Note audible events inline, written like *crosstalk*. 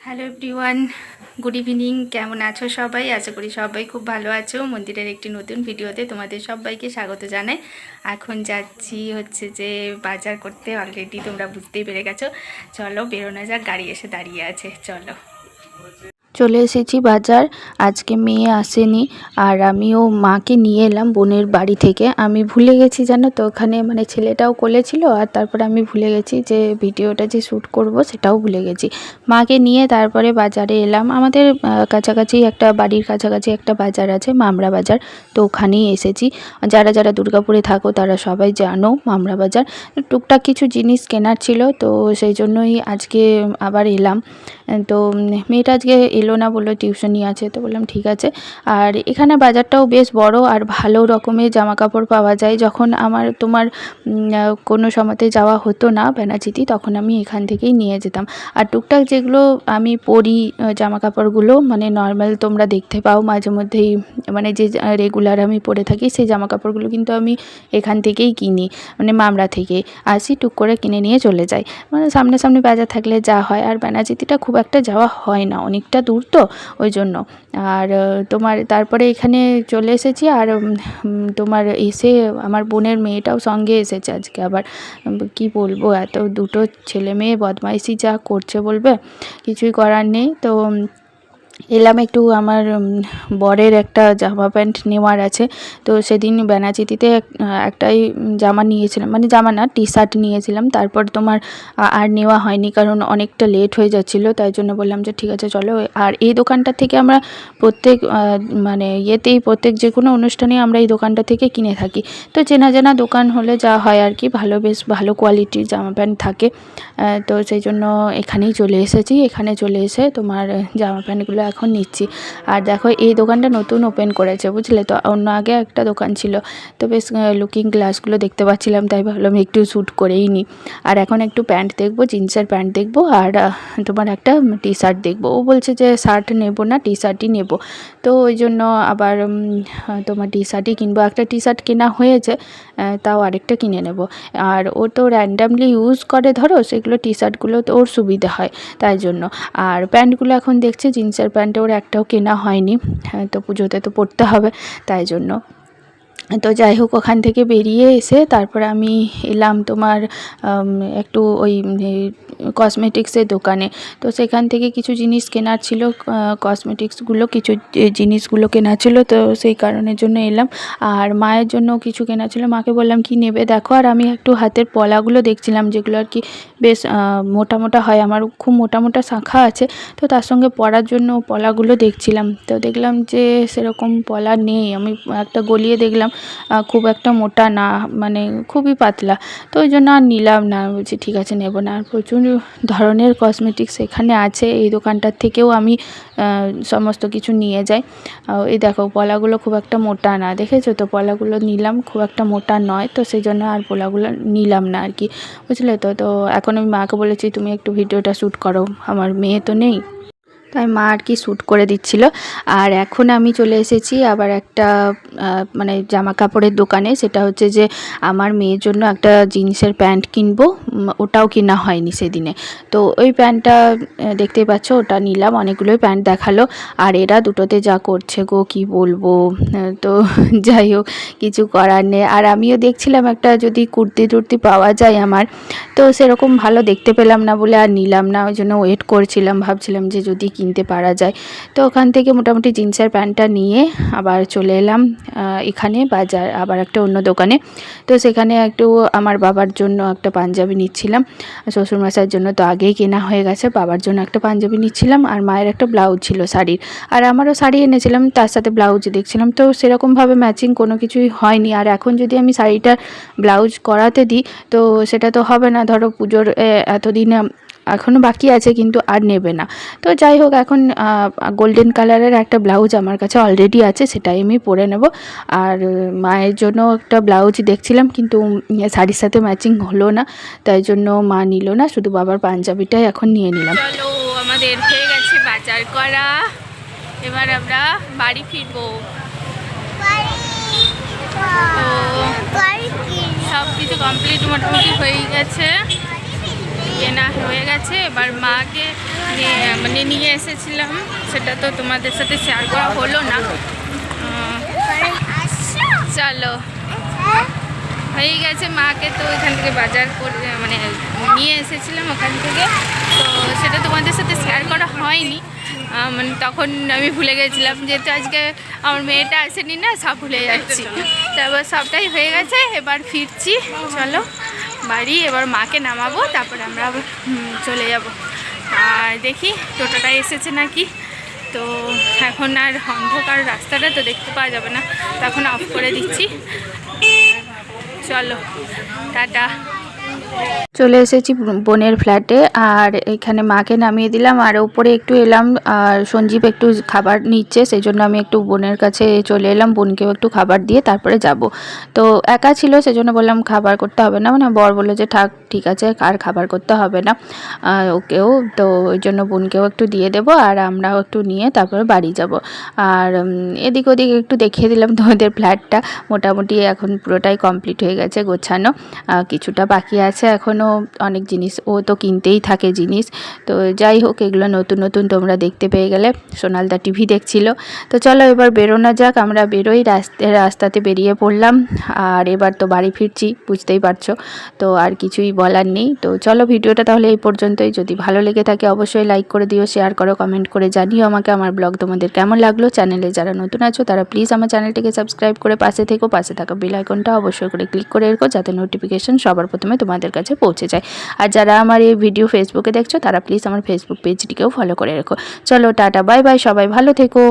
Hello everyone good evening কেমন আছো সবাই? আশা করি সবাই খুব ভালো আছো। মন্দিরের একটি নতুন ভিডিওতে তোমাদের সবাইকে স্বাগত জানাই। এখন যাচ্ছি হচ্ছে যে বাজার করতে অলরেডি তোমরা বুঝতেই পেরে গেছো। চলো বেরোনো যাক, গাড়ি এসে দাঁড়িয়ে আছে, চলো। চলে এসেছি বাজার। আজকে মেয়ে আসেনি আর আমিও মাকে নিয়ে এলাম বোনের বাড়ি থেকে। আমি ভুলে গেছি জানো তো, ওখানে মানে ছেলেটাও কোলেছিল আর তারপরে আমি ভুলে গেছি যে ভিডিওটা যে শ্যুট করব সেটাও ভুলে গেছি। মাকে নিয়ে তারপরে বাজারে এলাম। আমাদের কাছাকাছি একটা বাড়ির কাছাকাছি একটা বাজার আছে, মামরা বাজার। তো ওখানেই এসেছি। যারা যারা দুর্গাপুরে থাকো তারা সবাই জানো মামরা বাজার। টুকটাক কিছু জিনিস কেনার ছিল তো সেই জন্যই আজকে আবার এলাম। তো মেয়েটা আজকে এলো না বলল টিউশনি আছে, তো বললাম ঠিক আছে। আর এখানে বাজারটাও বেশ বড় আর ভালো রকমের জামা কাপড় পাওয়া যায়। যখন আমার তোমার কোনো সময়তে যাওয়া হতো না বেনাচিতি, তখন আমি এখান থেকেই নিয়ে যেতাম। আর টুকটাক যেগুলো আমি পরি জামা কাপড়গুলো মানে নর্মাল তোমরা দেখতে পাও মাঝে মধ্যেই মানে যে রেগুলার আমি পরে থাকি, সেই জামা কাপড়গুলো কিন্তু আমি এখান থেকেই কিনি মানে মামরা থেকে। আসি, টুক করে কিনে নিয়ে চলে যাই। মানে সামনাসামনি বাজার থাকলে যা হয়। আর ব্যানাচিতিটা খুব একটা যাওয়া হয় না, অনেকটা দূর। তো ওই জন্য। আর তোমার, তারপরে এখানে চলে এসেছি আর তোমার এসে আমার বোনের মেয়েটাও সঙ্গে এসেছে আজকে আবার। কি বলব, এত দুটো ছেলে মেয়ে, বদমাইশি যা করছে বলবে, কিছুই করার নেই। তো এলাম একটু আমার বরের একটা জামা প্যান্ট নেওয়ার আছে। তো সেদিন বেনাচিতিতে একটাই জামা নিয়েছিলাম মানে জামা না টি শার্ট নিয়েছিলাম। তারপর তোমার আর নেওয়া হয়নি কারণ অনেকটা লেট হয়ে যাচ্ছিল। তাই জন্য বললাম যে ঠিক আছে, চলো। আর এই দোকানটা থেকে আমরা প্রত্যেক মানে ইয়েতেই প্রত্যেক যে কোনো অনুষ্ঠানে আমরা এই দোকানটা থেকে কিনে থাকি। তো চেনা জানা দোকান হলে যা হয় আর কি, ভালো বেশ, ভালো কোয়ালিটির জামা প্যান্ট থাকে। তো সেই জন্য এখানেই চলে এসেছি। এখানে চলে এসে তোমার, জামা প্যান্টগুলো এখন নিচ্ছি। আর দেখো, এই দোকানটা নতুন ওপেন করেছে, বুঝলে তো? অন্য আগে একটা দোকান ছিল, তো বেশ লুকিং গ্লাসগুলো দেখতে পাচ্ছিলাম, তাই ভাবলাম একটু শ্যুট করেই নিই আর এখন একটু প্যান্ট দেখব জিন্সের প্যান্ট দেখব, আর তোমার একটা টি শার্ট দেখব। ও বলছে যে শার্ট নেব না টি শার্টই নেব। তো ওই জন্য আবার তোমার টি শার্টই কিনবো। একটা টি শার্ট কেনা হয়েছে তাও আরেকটা কিনে নেব। আর ও তো র্যান্ডামলি ইউজ করে, ধরো, সেগুলো টি শার্টগুলো তো ওর সুবিধা হয়, তাই জন্য। আর প্যান্টগুলো এখন দেখছি জিন্সের প্যান্ট ওর একটাও কেনা হয়নি হ্যাঁ, তো পুজোতে তো পরতে হবে তাই জন্য তো যাই হোক, ওখান থেকে বেরিয়ে এসে তারপর আমি এলাম তোমার একটু ওই কসমেটিক্সের দোকানে। তো সেখান থেকে কিছু জিনিস কেনার ছিল কসমেটিক্সগুলো কিছু জিনিসগুলো কেনার ছিল, তো সেই কারণের জন্য এলাম। আর মায়ের জন্য কিছু কেনা ছিল। মাকে বললাম, কি নেবে? দেখো, আর আমি একটু হাতের পলাগুলো দেখছিলাম, যেগুলো আর কি বেশ মোটা মোটা হয়। আমার খুব মোটা মোটা শাঁখা আছে। তো তার সঙ্গে পরার জন্য পলাগুলো দেখছিলাম। তো দেখলাম যে সেরকম পলা নেই। আমি একটা গলিয়ে দেখলাম খুব একটা মোটা না মানে খুবই পাতলা। তো ওই জন্য আর নিলাম না বলছি ঠিক আছে, নেব না। আর প্রচুর ধরনের কসমেটিক্স এখানে আছে, এই দোকানটার থেকেও আমি সমস্ত কিছু নিয়ে যাই। এই দেখো, পলাগুলো খুব একটা মোটা না, দেখেছ তো? পলাগুলো নিলাম, খুব একটা মোটা নয়, তো সেই জন্য আর পলাগুলো নিলাম না আর কি। বুঝলে তো? তো এখন আমি মাকে বলেছি, তুমি একটু ভিডিওটা শ্যুট করো, আমার মেয়ে তো নেই। তাই মা আর কি শ্যুট করে দিচ্ছিল। আর এখন আমি চলে এসেছি আবার একটা মানে জামা কাপড়ের দোকানে। সেটা হচ্ছে যে আমার মেয়ের জন্য একটা জিন্সের প্যান্ট কিনবো। ওটাও কেনা হয়নি সেদিনে। তো ওই প্যান্টটা দেখতেই পাচ্ছ, ওটা নিলাম। অনেকগুলোই প্যান্ট দেখাল। আর এরা দুটোতে যা করছে গো, কি বলব? তো *laughs* যাই হোক, কিছু করার নেই। আর আমিও দেখছিলাম একটা যদি কুর্তি টুর্তি পাওয়া যায় আমার, তো সেরকম ভালো দেখতে পেলাম না বলে আর নিলাম না। ওই জন্য ওয়েট করছিলাম, ভাবছিলাম যে যদি কিনতে পারা যায়। তো ওখান থেকে মোটামুটি জিন্সের প্যান্টটা নিয়ে আবার চলে এলাম এখানে বাজার, আবার একটা অন্য দোকানে। তো সেখানে একটু আমার বাবার জন্য একটা পাঞ্জাবি নিচ্ছিলাম, শ্বশুরমশাইয়ের জন্য তো আগেই কেনা হয়ে গেছে, বাবার জন্য একটা পাঞ্জাবি নিচ্ছিলাম আর মায়ের একটা ব্লাউজ ছিল শাড়ির। আর আমারও শাড়ি এনেছিলাম, তার সাথে ব্লাউজ দেখছিলাম, তো সেরকমভাবে ম্যাচিং কোনো কিছুই হয়নি। আর এখন যদি আমি শাড়িটার ব্লাউজ করাতে দিই, তো সেটা তো হবে না। ধরো পুজোর এতদিন এখনও বাকি আছে কিন্তু আর নেবে না। তো যাই হোক এখন গোল্ডেন কালারের একটা ব্লাউজ আমার কাছে অলরেডি আছে সেটাই আমি পরে নেব। আর মায়ের জন্য একটা ব্লাউজ দেখছিলাম কিন্তু শাড়ির সাথে ম্যাচিং হলো না তাই জন্য মা নিল না শুধু বাবার পাঞ্জাবিটাই এখন নিয়ে নিলাম। চলো আমাদের হয়ে গেছে বাজার করা। এবার আমরা বাড়ি ফিরবো। তো সব কিছু কমপ্লিট মোটামুটি হয়ে গেছে। কেনা হয়ে গেছে। এবার মাকে মানে নিয়ে এসেছিলাম। সেটা তো তোমাদের সাথে শেয়ার করা হলো না। চলো। হয়ে গেছে মাকে তো ওইখান থেকে বাজার করে মানে নিয়ে এসেছিলাম ওখান থেকে। তো সেটা তোমাদের সাথে শেয়ার করা হয়নি। মানে তখন আমি ভুলে গেছিলাম যেহেতু আজকে আমার মেয়েটা আসেনি না সব ভুলে যাচ্ছি। তারপর সবটাই হয়ে গেছে এবার ফিরছি। চলো। বাড়ি, এবার মাকে নামাবো, তারপরে আমরা আবার চলে যাব। আর দেখি টোটোটা এসেছে নাকি? তো এখন আর অন্ধকার রাস্তাটা তো দেখতে পাওয়া যাবে না তখন অফ করে দিচ্ছি। চলো, টাটা। চলে এসেছি বোনের ফ্ল্যাটে, আর এখানে মাকে নামিয়ে দিলাম। আর উপরে একটু এলাম, আর সঞ্জীব একটু খাবার নিচ্ছে সেই জন্য আমি একটু বোনের কাছে চলে এলাম, বোনকেও একটু খাবার দিয়ে তারপরে যাব। তো একা ছিল, সেজন্য বললাম খাবার করতে হবে না মানে বর বলল যে, থাক, ঠিক আছে, আর খাবার করতে হবে না। ওকেও, তো ওই জন্য বোনকেও একটু দিয়ে দেবো, আর আমরাও একটু নিয়ে তারপরে বাড়ি যাব। আর এদিক ওদিক একটু দেখিয়ে দিলাম তোমাদের ফ্ল্যাটটা। মোটামুটি এখন পুরোটাই কমপ্লিট হয়ে গেছে গোছানো কিছুটা বাকি আছে। এখনও অনেক জিনিস, ও তো কিনতেই থাকে জিনিস। তো যাই হোক, এগুলো নতুন নতুন তোমরা দেখতে পেয়ে গেলে সোনালদা টিভি দেখছিল। তো চলো এবার বেরোনো যাক, আমরা বেরোই, রাস্তা, রাস্তাতে বেরিয়ে পড়লাম। আর এবার তো বাড়ি ফিরছি, বুঝতেই পারছ। তো আর কিছুই বলার নেই। তো চলো ভিডিওটা তাহলে এই পর্যন্তই। যদি ভালো লেগে থাকে, অবশ্যই লাইক করে দিও, শেয়ার করো, কমেন্ট করে জানিও আমাকে আমার ব্লগ তোমাদের কেমন লাগল। চ্যানেলে যারা নতুন আছো, তারা প্লিজ আমার চ্যানেলটিকে সাবস্ক্রাইব করে পাশে থেকো। পাশে থাকা বেল আইকনটা অবশ্যই করে ক্লিক করে রেখো, যাতে নোটিফিকেশন সবার প্রথমে তোমাদের কাছে পৌঁছে যায়। আর যারা আমার এই ভিডিও ফেসবুকে দেখছ, তারা প্লিজ আমার ফেসবুক পেজটিকেও ফলো করে রেখো। চলো, টাটা বাই বাই সবাই ভালো থেকো।